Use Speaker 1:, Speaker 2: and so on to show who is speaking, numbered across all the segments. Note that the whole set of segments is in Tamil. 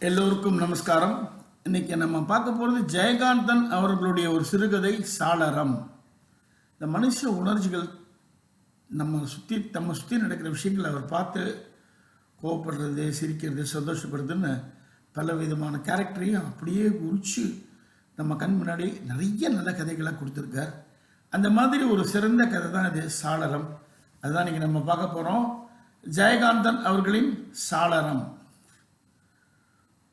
Speaker 1: எல்லோருக்கும் நமஸ்காரம். இன்னைக்கு நம்ம பார்க்க போகிறது ஜெயகாந்தன் அவர்களுடைய ஒரு சிறுகதை சாளரம். இந்த மனுஷ உணர்ச்சிகள் நம்ம சுற்றி நம்ம சுற்றி நடக்கிற விஷயங்களை அவர் பார்த்து கோவப்படுறது சிரிக்கிறது சந்தோஷப்படுறதுன்னு பல விதமான கேரக்டரையும் அப்படியே உரிச்சு நம்ம கண் முன்னாடி நிறைய நல்ல கதைகளை கொடுத்துருக்கார். அந்த மாதிரி ஒரு சிறந்த கதை தான் இது சாளரம். அதுதான் இன்னைக்கு நம்ம பார்க்க போகிறோம் ஜெயகாந்தன் அவர்களின் சாளரம்.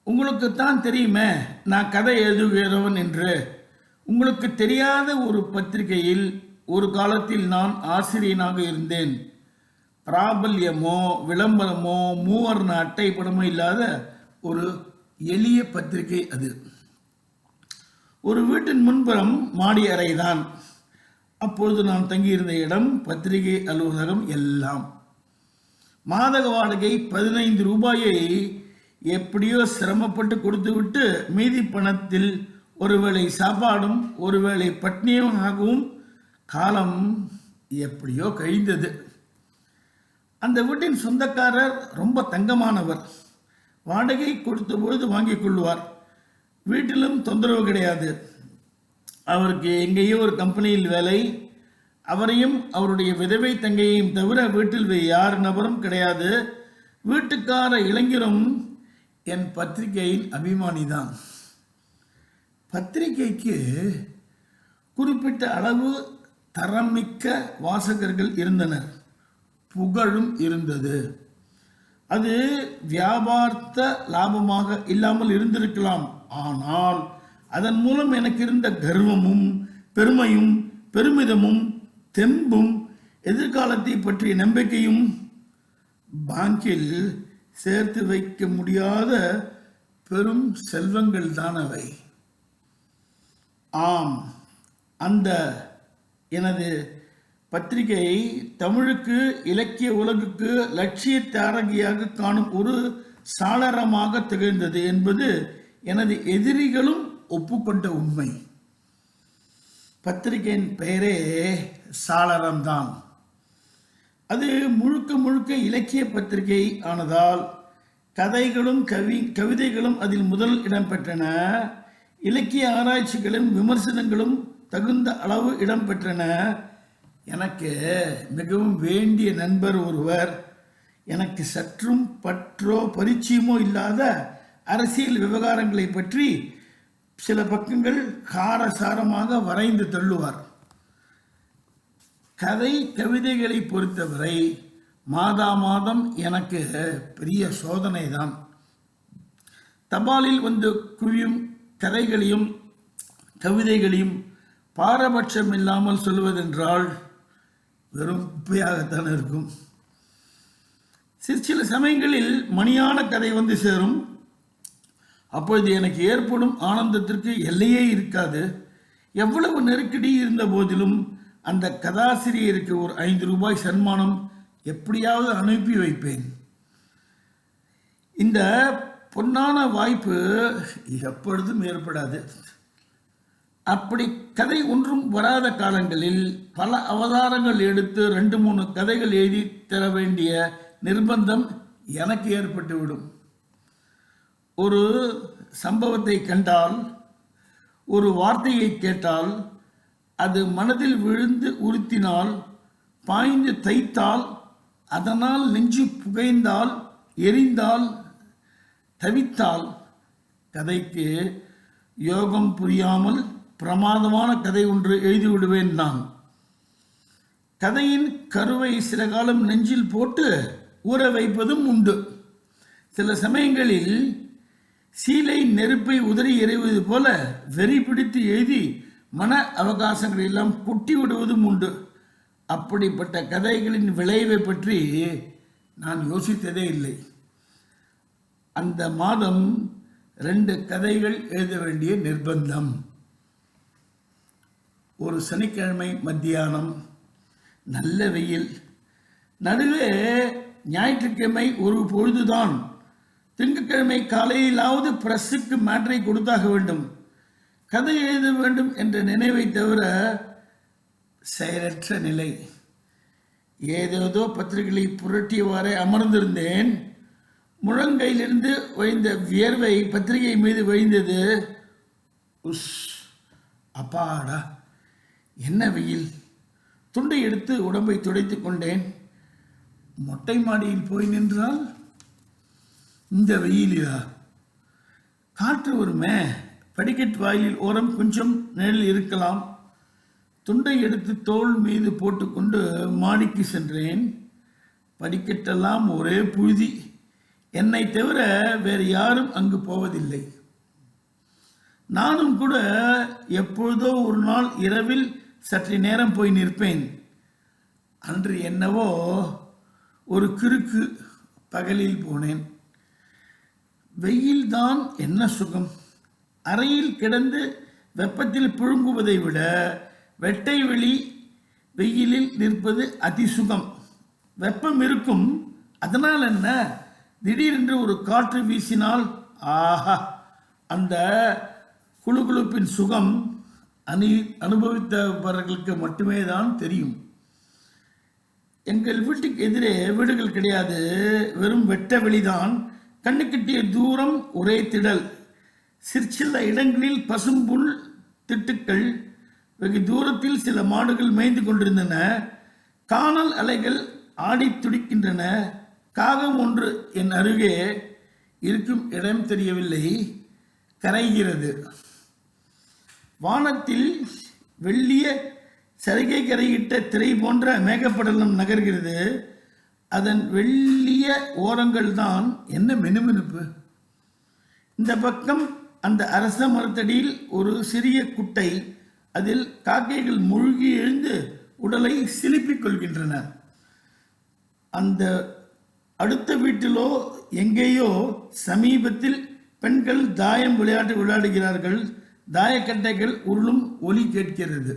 Speaker 1: உங்களுக்கு தான் தெரியுமே நான் கதை எழுதுகிறவன் என்று. உங்களுக்கு தெரியாத ஒரு பத்திரிகையில் ஒரு காலத்தில் நான் ஆசிரியனாக இருந்தேன். பிராபல்யமோ விளம்பரமோ மூவர்ண அட்டை படமோ இல்லாத ஒரு எளிய பத்திரிகை அது. ஒரு வீட்டின் முன்புறம் மாடி அறைதான். அப்பொழுது நான் தங்கியிருந்த இடம் பத்திரிகை அலுவலகம் எல்லாம். மாதக வாடகை பதினைந்து ரூபாயை எப்படியோ சிரமப்பட்டு கொடுத்துவிட்டு மீதி பணத்தில் ஒருவேளை சாப்பாடும் ஒருவேளை பட்னியும் ஆகவும் காலம் எப்படியோ கழிந்தது. அந்த வீட்டின் சொந்தக்காரர் ரொம்ப தங்கமானவர். வாடகை கொடுத்த பொழுது வாங்கிக் கொள்வார். வீட்டிலும் தொந்தரவு கிடையாது. அவருக்கு எங்கேயோ ஒரு கம்பெனியில் வேலை. அவரையும் அவருடைய விதவை தங்கையையும் தவிர வீட்டில் யார் நபரும் கிடையாது. வீட்டுக்கார இளைஞரும் என் பத்திரிகையின் அபிமானிதான். பத்திரிகைக்கு குறிப்பிட்ட அளவு தரமிக்க வாசகர்கள் இருந்தனர். புகழும் இருந்தது. அது வியாபார்த்த லாபமாக இல்லாமல் இருந்திருக்கலாம். ஆனால் அதன் மூலம் எனக்கு இருந்த கர்வமும் பெருமையும் பெருமிதமும் தெம்பும் எதிர்காலத்தை பற்றிய நம்பிக்கையும் பாங்கில் சேர்த்து வைக்க முடியாத பெரும் செல்வங்கள் தான் அவை. ஆம் அந்த எனது பத்திரிகை தமிழுக்கு இலக்கிய உலகுக்கு லட்சிய தாரகியாக காணும் ஒரு சாளரமாக திகழ்ந்தது என்பது எனது எதிரிகளும் ஒப்புக்கொண்ட உண்மை. பத்திரிகையின் பெயரே சாளரம்தான். அது முழுக்க முழுக்க இலக்கிய பத்திரிகை ஆனதால் கதைகளும் கவி கவிதைகளும் அதில் முதல் இடம்பெற்றன இலக்கிய ஆராய்ச்சிகளும் விமர்சனங்களும் தகுந்த அளவு இடம்பெற்றன எனக்கு மிகவும் வேண்டிய நண்பர் ஒருவர் எனக்கு சற்றும் பற்றோ பரிச்சயமோ இல்லாத அரசியல் விவகாரங்களை பற்றி சில பக்கங்கள் காரசாரமாக வரைந்து தள்ளுவார். கதை கவிதைகளை பொறுத்தவரை மாதா மாதம் எனக்கு பெரிய சோதனை தான் தபாலில் வந்து குவியும் கதைகளையும் கவிதைகளையும் பாரபட்சம் இல்லாமல் சொல்வதென்றால் வெறும் குப்பையாகத்தான் இருக்கும். சில சில சமயங்களில் மணியான கதை வந்து சேரும். அப்பொழுது எனக்கு ஏற்படும் ஆனந்தத்திற்கு எல்லையே இருக்காது. எவ்வளவு நெருக்கடி இருந்த போதிலும் அந்த கதாசிரியருக்கு ஒரு ஐந்து ரூபாய் சன்மானம் எப்படியாவது அனுப்பி வைப்பேன். இந்த பொன்னான வாய்ப்பு எப்பொழுதும் ஏற்படாது. அப்படி கதை ஒன்றும் வராத காலங்களில் பல அவதாரங்கள் எடுத்து ரெண்டு மூணு கதைகள் எழுதி தர வேண்டிய நிர்பந்தம் எனக்கு ஏற்பட்டுவிடும். ஒரு சம்பவத்தை கண்டால் ஒரு வார்த்தையை கேட்டால் அது மனதில் விழுந்து உறுத்தினால் பாய்ந்து தைத்தால் அதனால் நெஞ்சு புகைந்தால் எரிந்தால் தவித்தால் கதைக்கு யோகம் புரியாமல் பிரமாதமான கதை ஒன்று எழுதிவிடுவேன் நான். கதையின் கருவை சில காலம் நெஞ்சில் போட்டு ஊற வைப்பதும் உண்டு. சில சமயங்களில் சீலை நெருப்பை உதறி எறிவது போல வெறி பிடித்து எழுதி மன அவகாசங்கள் எல்லாம் கொட்டி விடுவதும் உண்டு. அப்படிப்பட்ட கதைகளின் விளைவை பற்றி நான் யோசித்ததே இல்லை. அந்த மாதம் ரெண்டு கதைகள் எழுத வேண்டிய நிர்பந்தம். ஒரு சனிக்கிழமை மத்தியானம் நல்ல வெயில். நடுவே ஞாயிற்றுக்கிழமை ஒரு பொழுதுதான். திங்கட்கிழமை காலையிலாவது பிரஸுக்கு மேட்ரை கொடுத்தாக வேண்டும். கதை எழுத வேண்டும் என்ற நினைவை தவிர செயலற்ற நிலை. ஏதேதோ பத்திரிகைகளை புரட்டியவாறே அமர்ந்திருந்தேன். முழங்கையிலிருந்து வழிந்த வியர்வை பத்திரிகை மீது வழிந்தது. உஸ் அப்பாடா என்ன வெயில். துண்டை எடுத்து உடம்பை துடைத்து கொண்டேன். மொட்டை மாடியில் போய் நின்றால் இந்த வெயிலா? காற்று வருமே? படிக்கட் வாயிலில் ஓரம் கொஞ்சம் நிழல் இருக்கலாம். துண்டை எடுத்து தோல் மீது போட்டுக்கொண்டு மாடிக்கு சென்றேன். படிக்கட்டெல்லாம் ஒரே புழுதி. என்னை தவிர வேறு யாரும் அங்கு போவதில்லை. நானும் கூட எப்பொழுதோ ஒரு நாள் இரவில் சற்று நேரம் போய் நிற்பேன். அன்று என்னவோ ஒரு கிறுக்கு பகலில் போனேன். வெயில்தான் என்ன சுகம்? அறையில் கிடந்து வெப்பத்தில் புழுங்குவதை விட வெட்டை வெளி வெயிலில் நிற்பது அதிசுகம். வெப்பம் இருக்கும். அதனால் என்ன? திடீரென்று ஒரு காற்று வீசினால் ஆஹா! அந்த குழுகுழுப்பின் சுகம் அனு அனுபவித்தவர்களுக்கு மட்டுமே தான் தெரியும். எங்கள் வீட்டுக்கு எதிரே வீடுகள் கிடையாது. வெறும் வெட்ட வெளிதான். கண்ணு கட்டிய தூரம் ஒரே திடல். சிற்சில இடங்களில் பசும்புல் திட்டுக்கள் வெகு தூரத்தில் சில மாடுகள் மேய்ந்து கொண்டிருந்தன. காணல் அலைகள் ஆடி துடிக்கின்றன. காகம் ஒன்று என் அருகே இருக்கும் இடம் தெரியவில்லை. கரைகிறது. வானத்தில் வெள்ளிய சரிகை கரையிட்ட திரை போன்ற மேகப்படலம் நகர்கிறது. அதன் வெள்ளிய ஓரங்கள் தான் என்ன மெனுமெனுப்பு? இந்த பக்கம் அந்த அரச மரத்தடியில் ஒரு சிறிய குட்டை அதில் காக்கைகள் மூழ்கி எழுந்து உடலை சிலுப்பிக் கொள்கின்றன அந்த அடுத்த வீட்டிலோ எங்கேயோ சமீபத்தில் பெண்கள் தாயம் விளையாட்டு விளையாடுகிறார்கள். தாயக்கட்டைகள் உருளும் ஒலி கேட்கிறது.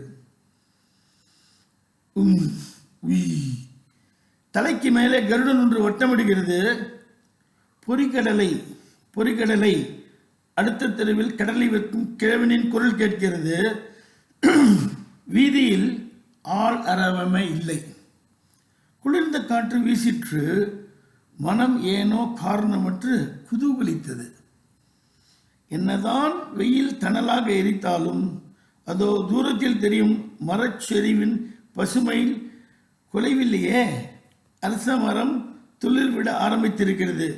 Speaker 1: உம், உய். தலைக்கு மேலே கருடன் ஒன்று வட்டமிடுகிறது பொறிக்கடலை பொறிக்கடலை அடுத்த தெருவில் கடலை விற்கும் கிழவனின் குரல் கேட்கிறது. வீதியில் ஆள் அரவமே இல்லை. குளிர்ந்த காற்று வீசிற்று. மனம் ஏனோ காரணமற்று குதூகலித்தது. என்னதான் வெயில் தணலாக எரித்தாலும் அதோ தூரத்தில் தெரியும் மரச்செறிவின் பசுமையில் குலைவில்லையே. அரச மரம் துளிர்விட ஆரம்பித்திருக்கிறது.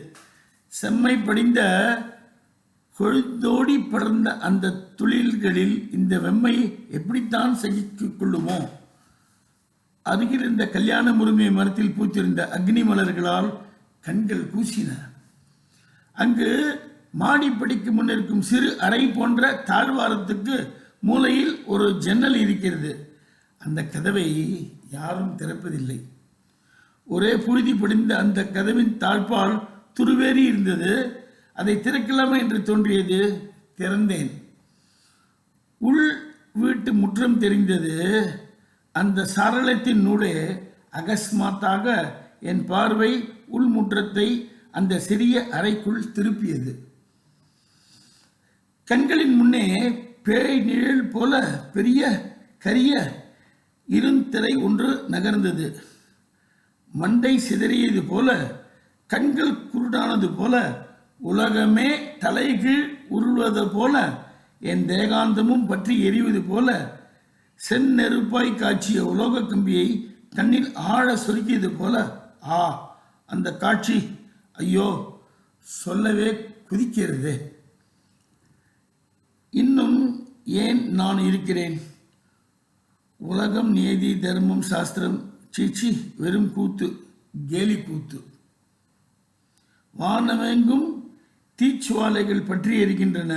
Speaker 1: செம்மை படிந்த கொழுந்தோடி படர்ந்த அந்த தொழில்களில் இந்த வெம்மை எப்படித்தான் சகித்துக் கொள்ளுமோ? அருகில் இருந்த கல்யாண முருங்கை மரத்தில் பூத்திருந்த அக்னி மலர்களால் கண்கள் கூசின. அங்கு மாடிப்படிக்கு முன்னிருக்கும் சிறு அறை போன்ற தாழ்வாரத்துக்கு மூலையில் ஒரு ஜன்னல் இருக்கிறது. அந்த கதவை யாரும் திறப்பதில்லை. ஒரே புழுதி படிந்த அந்த கதவின் தாழ்பால் துருவேறி இருந்தது. அதை திறக்கலாமா என்று தோன்றியது திறந்தேன். உள் வீட்டு முற்றம் தெரிந்தது. அந்த சரளத்தின் நூலே அகஸ்மாத்தாக என் பார்வை உள்முற்றத்தை அந்த சிறிய அறைக்குள் திருப்பியது. கண்களின் முன்னே பேய் நிழல் போல பெரிய கரிய இருந்திரை ஒன்று நகர்ந்தது. மண்டை சிதறியது போல கண்கள் குருடானது போல உலகமே தலைகீழ் உருள்வது போல என் தேகாந்தமும் பற்றி எரிவது போல செந்நெருப்பாய் காய்ச்சிய உலோக கம்பியை தண்ணில் ஆழ சுருக்கியது போல. ஆ அந்த காட்சி ஐயோ சொல்லவே குதிக்கிறது. இன்னும் ஏன் நான் இருக்கிறேன்? உலகம் நீதி தர்மம் சாஸ்திரம் சீச்சி வெறும் கூத்து கேலி கூத்து. வானமெங்கும் தீச்சுவாலைகள் பற்றி இருக்கின்றன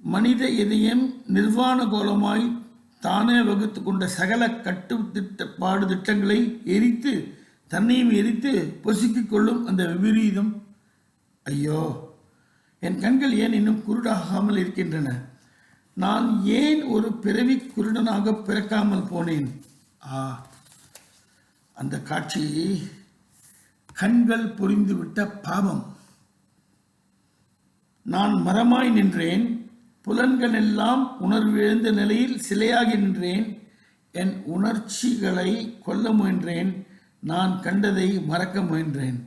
Speaker 1: மனித இதயம் நிர்வாண கோலமாய் தானே வகுத்து கொண்ட சகல கட்டு திட்ட பாடு திட்டங்களை எரித்து தன்னையும் எரித்து பொசுக்கிக் கொள்ளும் அந்த விபரீதம். ஐயோ என் கண்கள் ஏன் இன்னும் குருடாகாமல் இருக்கின்றன? நான் ஏன் ஒரு பிறவி குருடனாக பிறக்காமல் போனேன்? ஆ அந்த காட்சி கண்கள் புரிந்துவிட்ட பாவம். நான் மரமாய் நின்றேன் புலன்கள் எல்லாம் உணர்விழந்த நிலையில் சிலையாகி நின்றேன் என் உணர்ச்சிகளை கொல்ல முயன்றேன் நான் கண்டதை மறக்க முயன்றேன்.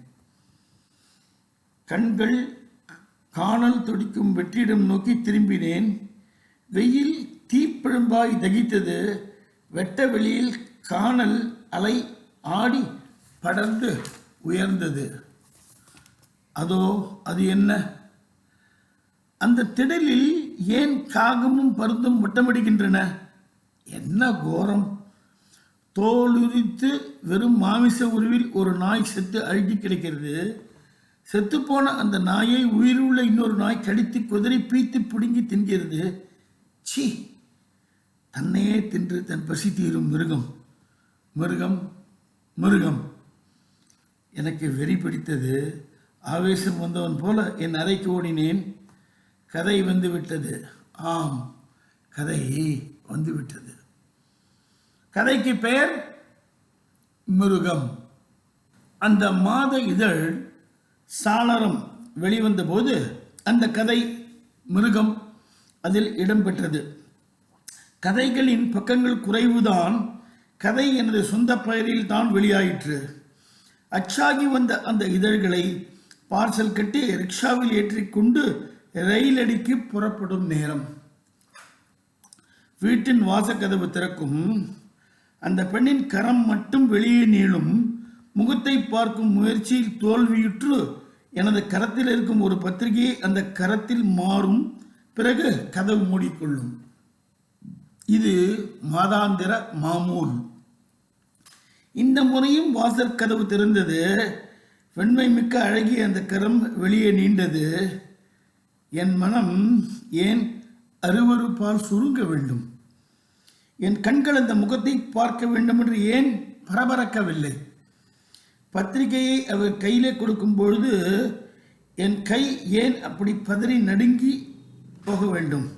Speaker 1: கண்கள் காணல் துடிக்கும் வெற்றிடம் நோக்கி திரும்பினேன் வெயில் தீப்பிழம்பாய் தகித்தது வெட்ட வெளியில் காணல் அலை ஆடி படர்ந்து உயர்ந்தது. அதோ அது என்ன? அந்த திடலில் ஏன் காகமும் பருந்தும் வட்டமடிக்கின்றன என்ன கோரம்? தோலுரித்து வெறும் மாமிச உருவில் ஒரு நாய் செத்து அழுகி கிடைக்கிறது. செத்துப்போன அந்த நாயை உயிருள்ள இன்னொரு நாய் கடித்து குதிரை பீத்து பிடுங்கி தின்கிறது. சி தன்னையே தின்று தன் பசி தீரும் மிருகம். மிருகம் மிருகம். எனக்கு வெறி பிடித்தது. ஆவேசம் வந்தவன் போல என் அறைக்கு ஓடினேன். கதை வந்து விட்டது ஆம் கதை வந்து விட்டது கதைக்கு பெயர் மிருகம். அந்த மாத இதழ் சாளரம் வெளிவந்த போது அந்த கதை மிருகம் அதில் இடம்பெற்றது கதைகளின் பக்கங்கள் குறைவுதான். கதை எனது சொந்த பெயரில் தான் வெளியாயிற்று. அச்சாகி வந்த அந்த இதழ்களை பார்சல் கட்டி ரிக்ஷாவில் ஏற்றிக்கொண்டு ரயிலடிக்கு புறப்படும் நேரம். வீட்டின் வாசக்கதவு திறக்கும். அந்த பெண்ணின் கரம் மட்டும் வெளியே நீளும். முகத்தை பார்க்கும் முயற்சியில் தோல்வியுற்று எனது கரத்தில் இருக்கும் ஒரு பத்திரிகையை அந்த கரத்தில் மாறும். பிறகு கதவு மூடிக்கொள்ளும். இது மாதாந்திர மாமூல். இந்த முறையும் வாசற்கதவு திறந்தது. வெண்மை மிக்க அழகிய அந்த கரம் வெளியே நீண்டது. என் மனம் ஏன் அருவருப்பால் சுருங்க வேண்டும்? என் கண்கள் அந்த முகத்தை பார்க்க வேண்டும் என்று ஏன் பரபரக்கவில்லை? பத்திரிகையை அவர் கையிலே கொடுக்கும் பொழுது என் கை ஏன் அப்படி பதறி நடுங்கி போக வேண்டும்?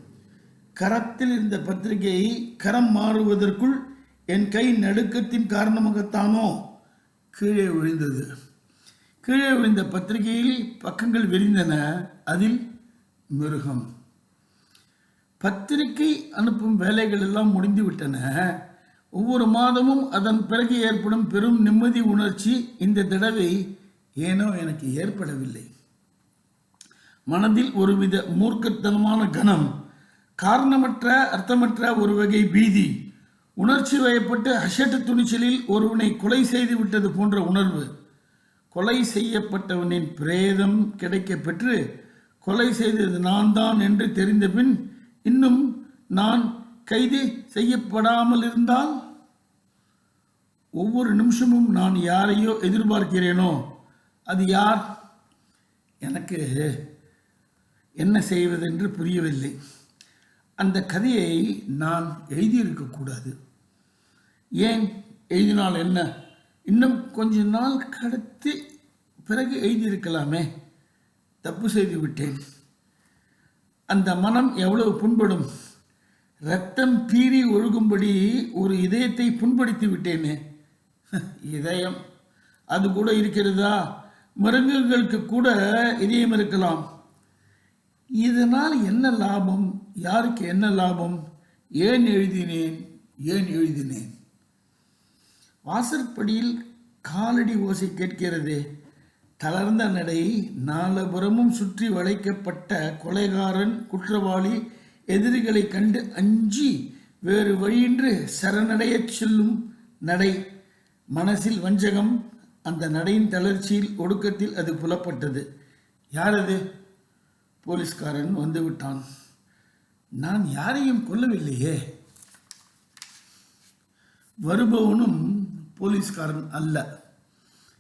Speaker 1: கரத்தில் இருந்த பத்திரிகையை கரம் மாறுவதற்குள் என் கை நடுக்கத்தின் காரணமாகத்தானோ கீழே விழுந்தது. கீழே விழுந்த பத்திரிகையில் பக்கங்கள் விரிந்தன. அதில் மிருகம். பத்திரிகை அனுப்பும் வேலைகள் எல்லாம் முடிந்து விட்டன. ஒவ்வொரு மாதமும் அதன் பிறகு ஏற்படும் பெரும் நிம்மதி உணர்ச்சி இந்த தடவை ஏனோ எனக்கு ஏற்படவில்லை. மனதில் ஒருவித மூர்க்கத்தனமான கணம் காரணமற்ற அர்த்தமற்ற ஒரு வகை பீதி உணர்ச்சி வயப்பட்டு அசட்டு துணிச்சலில் ஒருவனை கொலை செய்து விட்டது போன்ற உணர்வு. கொலை செய்யப்பட்டவனின் பிரேதம் கிடைக்க பெற்று கொலை செய்தது நான் தான் என்று தெரிந்த பின் இன்னும் நான் கைது செய்யப்படாமல் இருந்தால்? ஒவ்வொரு நிமிஷமும் நான் யாரையோ எதிர்பார்க்கிறேனோ? அது யார்? எனக்கு என்ன செய்வதென்று புரியவில்லை. அந்த கதையை நான் எழுதியிருக்கக்கூடாது ஏன் எழுதினால் என்ன? இன்னும் கொஞ்ச நாள் கடத்தி பிறகு எழுதியிருக்கலாமே. தப்பு செய்து விட்டேன். அந்த மனம் எவ்வளவு புண்படும்? ரத்தம் பீறி ஒழுகும்படி ஒரு இதயத்தை புண்படுத்தி விட்டேனே. இதயம் அது கூட இருக்கிறதா? மிருகங்களுக்கு கூட இதயம் இருக்கலாம். இதனால் என்ன லாபம்? யாருக்கு என்ன லாபம்? ஏன் எழுதினேன்? ஏன் எழுதினேன்? வாசற்படியில் காலடி ஓசை கேட்கிறதே. தளர்ந்த நடை நாலபுறமும் சுற்றி வளைக்கப்பட்ட கொலைகாரன் குற்றவாளி எதிரிகளை கண்டு அஞ்சி வேறு வழியின்றி சரணடையச் செல்லும் நடை. மனசில் வஞ்சகம் அந்த நடையின் தளர்ச்சியில் ஒடுக்கத்தில் அது புலப்பட்டது. யார் அது போலீஸ்காரன் வந்துவிட்டான். நான் யாரையும் கொல்லவில்லையே. வருபவனும் போலீஸ்காரன் அல்ல.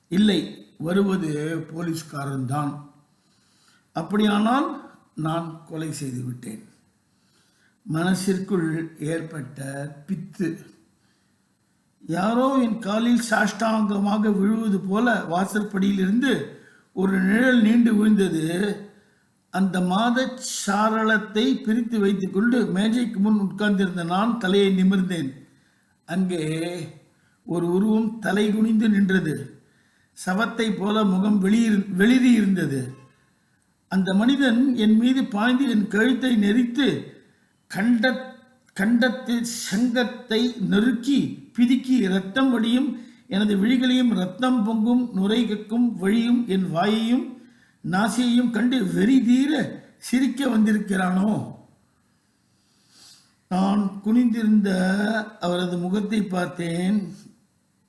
Speaker 1: இல்லை. வருவது போலீஸ்காரன் தான் அப்படியானால் நான் கொலை செய்து விட்டேன். மனசிற்குள் ஏற்பட்ட பித்து. யாரோ என் காலில் சாஷ்டாங்கமாக விழுவது போல வாசற்படியிலிருந்து ஒரு நிழல் நீண்டு விழுந்தது. அந்த மாத சாரளத்தை பிரித்து வைத்துக்கொண்டு மேஜைக்கு முன் உட்கார்ந்திருந்த நான் தலையை நிமிர்ந்தேன். அங்கே ஒரு உருவம் தலை குனிந்து நின்றது. சவத்தை போல முகம் வெளியிரு வெளிரி இருந்தது அந்த மனிதன் என் மீது பாய்ந்து என் கழுத்தை நெரித்து கண்ட கண்டத்தில் சங்கத்தை நெருக்கி பிதுக்கி இரத்தம் வடியும் எனது விழிகளையும் ரத்தம் பொங்கும் நுரைகக்கும் வழியும் என் வாயையும் நாசியையும் கண்டு வெறி தீர சிரிக்க வந்திருக்கிறானோ? நான் குனிந்திருந்த அவரது முகத்தை பார்த்தேன்.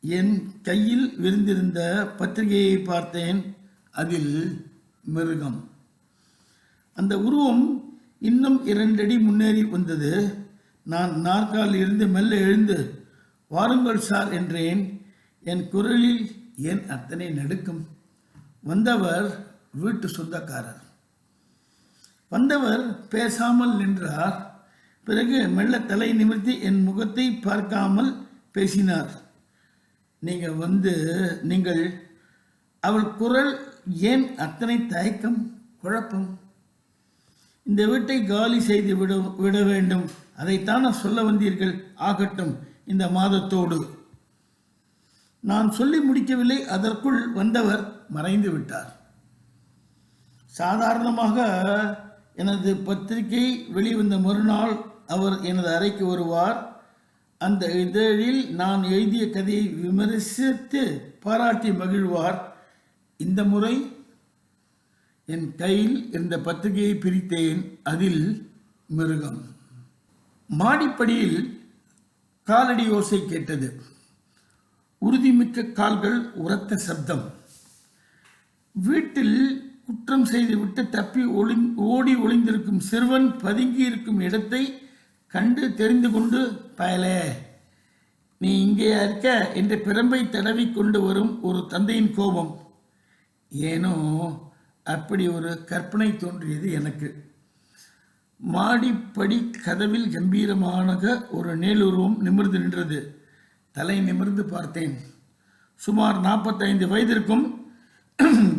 Speaker 1: என் கையில் விரிந்திருந்த பத்திரிகையை பார்த்தேன். அதில் மிருகம். அந்த உருவம் இன்னும் இரண்டடி முன்னேறி வந்தது. நான் நாற்காலில் இருந்து மெல்ல எழுந்து வாருங்கள் சார் என்றேன். என் குரலில் ஏன் அத்தனை நடுக்கம்? வந்தவர் வீட்டு சொந்தக்காரர். வந்தவர் பேசாமல் நின்றார். பிறகு மெல்ல தலை நிமிர்த்தி என் முகத்தை பார்க்காமல் பேசினார். நீங்கள் வந்து நீங்கள் அவள் குரல் ஏன் அத்தனை தயக்கம் குழப்பம்? இந்த வீட்டை காலி செய்து விட விட வேண்டும். அதைத்தான் சொல்ல வந்தீர்கள்? ஆகட்டும் இந்த மாதத்தோடு. நான் சொல்லி முடிக்கவில்லை அதற்குள் வந்தவர் மறைந்து விட்டார். சாதாரணமாக எனது பத்திரிகை வெளிவந்த மறுநாள் அவர் எனது அறைக்கு வருவார். அந்த இதழில் நான் எழுதிய கதையை விமர்சித்து பாராட்டி மகிழ்வார். இந்த முறை என் கையில் இருந்த பத்திரிகையை பிரித்தேன். அதில் மிருகம். மாடிப்படியில் காலடி ஓசை கேட்டது. உறுதிமிக்க கால்கள் உரத்த சப்தம். வீட்டில் குற்றம் செய்துவிட்டு தப்பி ஒளி ஓடி ஒளிந்திருக்கும் சிறுவன் பதுங்கி இருக்கும் இடத்தை கண்டு தெரிந்து கொண்டு பயலே நீ இங்கே இருக்க என்று பிரம்பை தடவி கொண்டு வரும் ஒரு தந்தையின் கோபம். ஏனோ அப்படி ஒரு கற்பனை தோன்றியது எனக்கு. மாடிப்படி கதவில் கம்பீரமாக ஒரு நேலுருவம் நிமிர்ந்து நின்றது. தலை நிமிர்ந்து பார்த்தேன். சுமார் நாற்பத்தைந்து வயதிற்கும்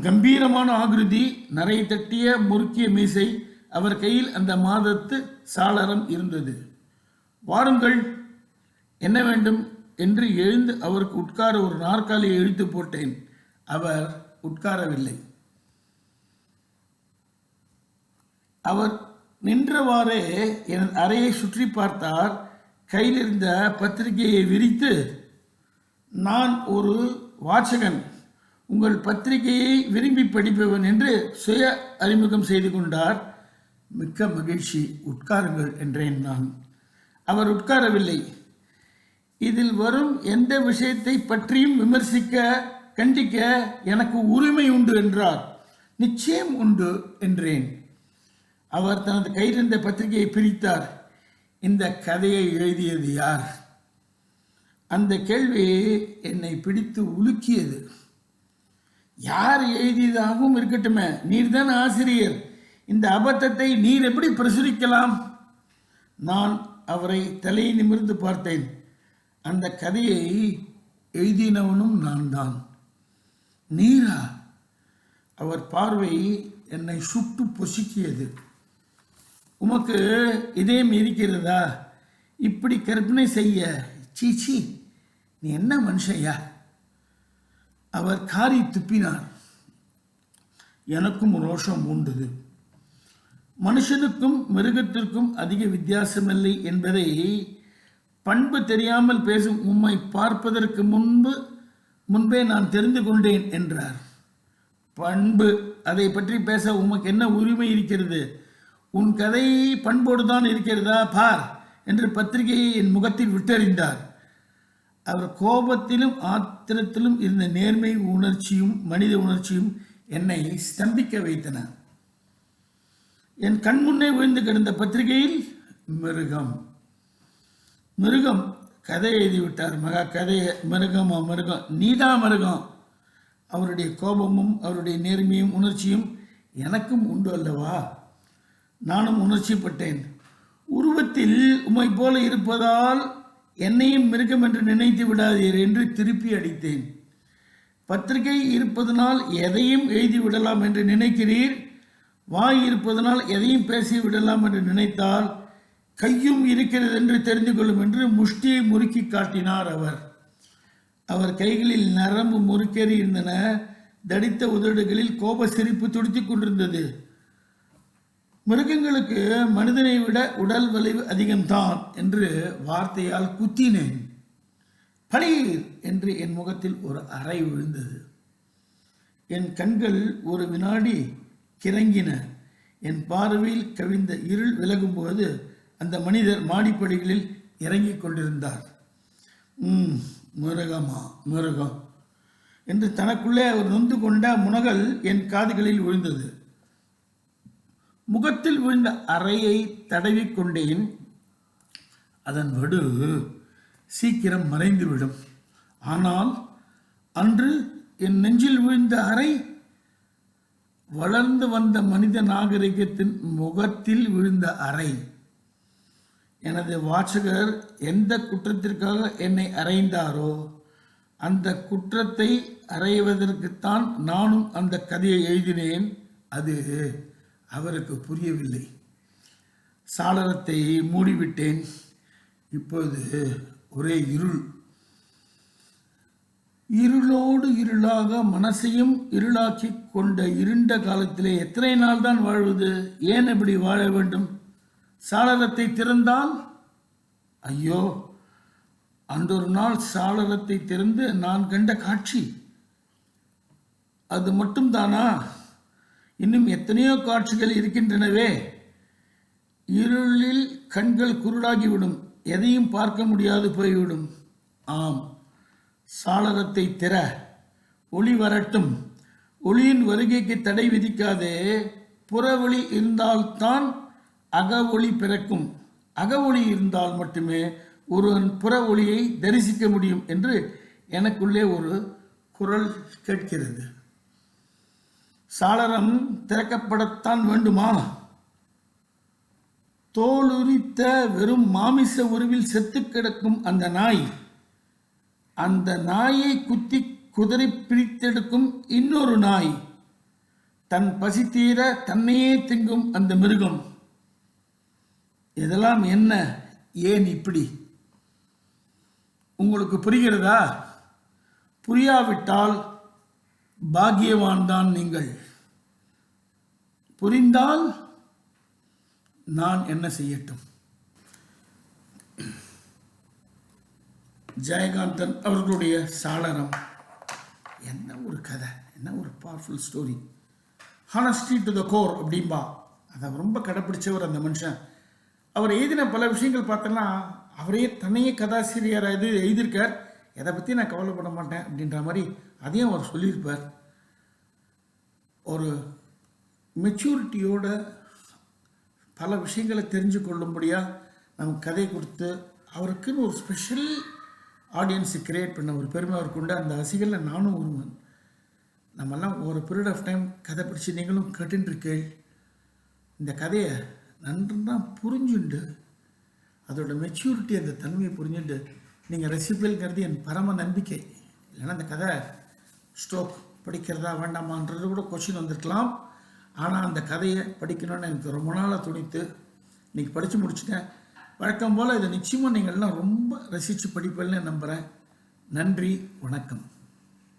Speaker 1: கம்பீரமான ஆகிருதி நரை தட்டிய முறுக்கிய மீசை அவர் கையில் அந்த மாதத்து சாளரம் இருந்தது. வாருங்கள். என்ன வேண்டும் என்று எழுந்து அவருக்கு உட்கார ஒரு நாற்காலியை இழுத்து போட்டேன். அவர் உட்காரவில்லை. அவர் நின்றவாறே என் அறையை சுற்றி பார்த்தார். கையில் இருந்த பத்திரிகையை விரித்து நான் ஒரு வாசகன். உங்கள் பத்திரிகையை விரும்பி படிப்பவன் என்று சுய அறிமுகம் செய்து கொண்டார். மிக்க மகிழ்ச்சி. உட்காருங்கள் என்றேன் நான். அவர் உட்காரவில்லை. இதில் வரும் எந்த விஷயத்தை பற்றியும் விமர்சிக்க கண்டிக்க எனக்கு உரிமை உண்டு என்றார். நிச்சயம் உண்டு என்றேன். அவர் தனது கையிலிருந்த பத்திரிகையை பிரித்தார். இந்த கதையை எழுதியது யார்? அந்த கேள்வி என்னை பிடித்து உலுக்கியது. யார் எழுதியதாகவும் இருக்கட்டுமே நீர்தான் ஆசிரியர். இந்த அபத்தத்தை நீர் எப்படி பிரசுரிக்கலாம்? நான் அவரை தலையை நிமிர்ந்து பார்த்தேன். அந்த கதையை எழுதினவனும் நான் தான் நீரா அவர் பார்வை என்னை சுட்டு பொசுக்கியது. உமக்கு இதயம் இருக்கிறதா இப்படி கற்பனை செய்ய. சீச்சி நீ என்ன மனுஷையா அவர் காரி துப்பினார். எனக்கும் ரோஷம் உண்டுது மனுஷனுக்கும் மிருகத்திற்கும் அதிக வித்தியாசமில்லை என்பதை பண்பு தெரியாமல் பேசும் உம்மை பார்ப்பதற்கு முன்பு முன்பே நான் தெரிந்து கொண்டேன் என்றார். பண்பு அதை பற்றி பேச உமக்கு என்ன உரிமை இருக்கிறது? உன் கதை பண்போடு தான் இருக்கிறதா? பார் என்று பத்திரிகையை என் முகத்தில் விட்டறிந்தார். அவர் கோபத்திலும் ஆத்திரத்திலும் இருந்த நேர்மை உணர்ச்சியும் மனித உணர்ச்சியும் என்னை ஸ்தம்பிக்க வைத்தன. என் கண்முன்னே உயர்ந்து கிடந்த பத்திரிகையில் மிருகம். மிருகம் கதை எழுதிவிட்டார். மகா கதையை மிருகமா மிருகம் நீதா மிருகம். அவருடைய கோபமும் அவருடைய நேர்மையும் உணர்ச்சியும் எனக்கும் உண்டு அல்லவா? நானும் உணர்ச்சிப்பட்டேன். உருவத்தில் உமை போல இருப்பதால் என்னையும் மிருகம் என்று நினைத்து விடாதீர் என்று திருப்பி அடித்தேன். பத்திரிகை இருப்பதனால் எதையும் எழுதி விடலாம் என்று நினைக்கிறீர். வாய் இருப்பதனால் எதையும் பேசி விடலாம் என்று நினைத்தால் கையும் இருக்கிறது என்று தெரிந்து கொள்ளும் என்று முஷ்டியை முறுக்கி காட்டினார் அவர். அவர் கைகளில் நரம்பு முறுக்கேறி இருந்தன. தடித்த உதடுகளில் கோப சிரிப்பு துடித்துக் கொண்டிருந்தது. மிருகங்களுக்கு மனிதனை விட உடல் வலிவு அதிகம்தான் என்று வார்த்தையால் குத்தினேன். பளீர்! என்று என் முகத்தில் ஒரு அறை விழுந்தது. என் கண்கள் ஒரு வினாடி கிறங்கின. என் பார்வையில் கவிழ்ந்த இருள் விலகும்போது அந்த மனிதர் மாடிப்படிகளில் இறங்கிக் கொண்டிருந்தார். ம் மிருகமா மிருகம் என்று தனக்குள்ளே அவர் நொந்து கொண்ட முனகல் என் காதுகளில் விழுந்தது. முகத்தில் விழுந்த அறையை தடவிக் கொண்டேன். அதன் வடு சீக்கிரம் மறைந்துவிடும். ஆனால் அன்று என் நெஞ்சில் விழுந்த அறை வளர்ந்து வந்த மனித நாகரிகத்தின் முகத்தில் விழுந்த அறை. எனது வாசகர் எந்த குற்றத்திற்காக என்னை அறைந்தாரோ அந்த குற்றத்தை அறைவதற்குத்தான் நானும் அந்த கதையை எழுதினேன். அது அவருக்கு புரியவில்லை. சாளரத்தை மூடிவிட்டேன். இப்பொழுது ஒரே இருள். இருளோடு இருளாக மனசையும் இருளாக்கி கொண்ட இருண்ட காலத்திலே எத்தனை நாள் தான் வாழ்வது? ஏன் இப்படி வாழ வேண்டும்? சாளரத்தை திறந்தால்? ஐயோ அன்றொரு நாள் சாளரத்தை திறந்து நான் கண்ட காட்சி. அது மட்டும்தானா? இன்னும் எத்தனையோ காட்சிகள் இருக்கின்றனவே. இருளில் கண்கள் குருடாகிவிடும். எதையும் பார்க்க முடியாது போய்விடும். ஆம். சாளரத்தை திற. ஒளி வரட்டும். ஒளியின் வருகைக்கு தடை விதிக்காதே. புறவொளி இருந்தால்தான் அக ஒளி பிறக்கும். அக ஒளி இருந்தால் மட்டுமே ஒருவன் புற ஒளியை தரிசிக்க முடியும் என்று எனக்குள்ளே ஒரு குரல் கேட்கிறது. சாளரம் திறக்கப்படத்தான் வேண்டுமா? தோலுரித்த வெறும் மாமிச உருவில் செத்து கிடக்கும் அந்த நாய் அந்த நாயை குத்தி குதிரை பிரித்தெடுக்கும் இன்னொரு நாய். தன் பசி தீர தன்னையே திங்கும் அந்த மிருகம். இதெல்லாம் என்ன? ஏன் இப்படி? உங்களுக்கு புரிகிறதா? புரியாவிட்டால் பாகியவான் தான் நீங்கள். புரிந்தால் நான் என்ன செய்யட்டும்? ஜெயகாந்தன் அவர்களுடைய சாளரம். என்ன ஒரு கதை என்ன ஒரு powerful story honesty to the core அப்படிம்பா. அதை ரொம்ப கடைப்பிடிச்சவர் அந்த மனுஷன். அவர் எழுதின பல விஷயங்கள் பார்த்தோன்னா அவரே தன்னையே கதாசிரியராக இது எழுதியிருக்கார். எதை பற்றி நான் கவலைப்பட மாட்டேன் அப்படின்ற மாதிரி அதையும் அவர் சொல்லியிருப்பார். ஒரு மெச்சூரிட்டியோட பல விஷயங்களை தெரிஞ்சு கொள்ளும்படியாக நமக்கு கதை கொடுத்து அவருக்குன்னு ஒரு ஸ்பெஷல் ஆடியன்ஸை கிரியேட் பண்ண ஒரு பெருமை அவருக்கு உண்டு. அந்த ரசிகரில் நானும் ஒருவன். நம்மெல்லாம் ஒரு பீரியட் ஆஃப் டைம் கதை பிடிச்சி நீங்களும் கேட்டுருக்கேள் இந்த கதையை நன்றாக புரிஞ்சுண்டு அதோட மெச்சூரிட்டி அந்த தன்மையை புரிஞ்சுண்டு நீங்கள் ரசிப்பீங்கிறது என் பரம நம்பிக்கை. இல்லைன்னா அந்த கதை ஸ்ட்ரோக் படிக்கிறதா வேண்டாமான்றது கூட கொஷின் வந்திருக்கலாம். ஆனால் அந்த கதையை படிக்கணும்னு எனக்கு ரொம்ப நாளாக துணித்து இன்றைக்கி படித்து முடிச்சுட்டேன். வழக்கம் போல் இதை நிச்சயமாக நீங்கள்லாம் ரொம்ப ரசித்து படிப்பேன்னு நம்புகிறேன் நன்றி வணக்கம்.